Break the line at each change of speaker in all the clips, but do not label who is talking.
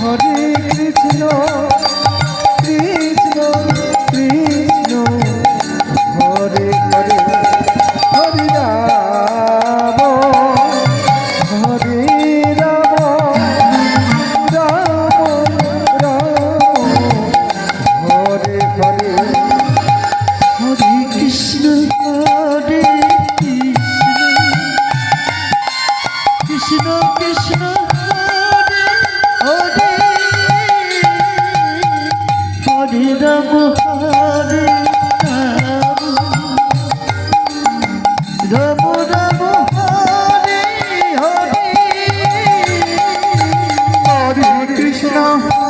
Hare Krishna. Krishna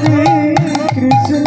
Hari Krishna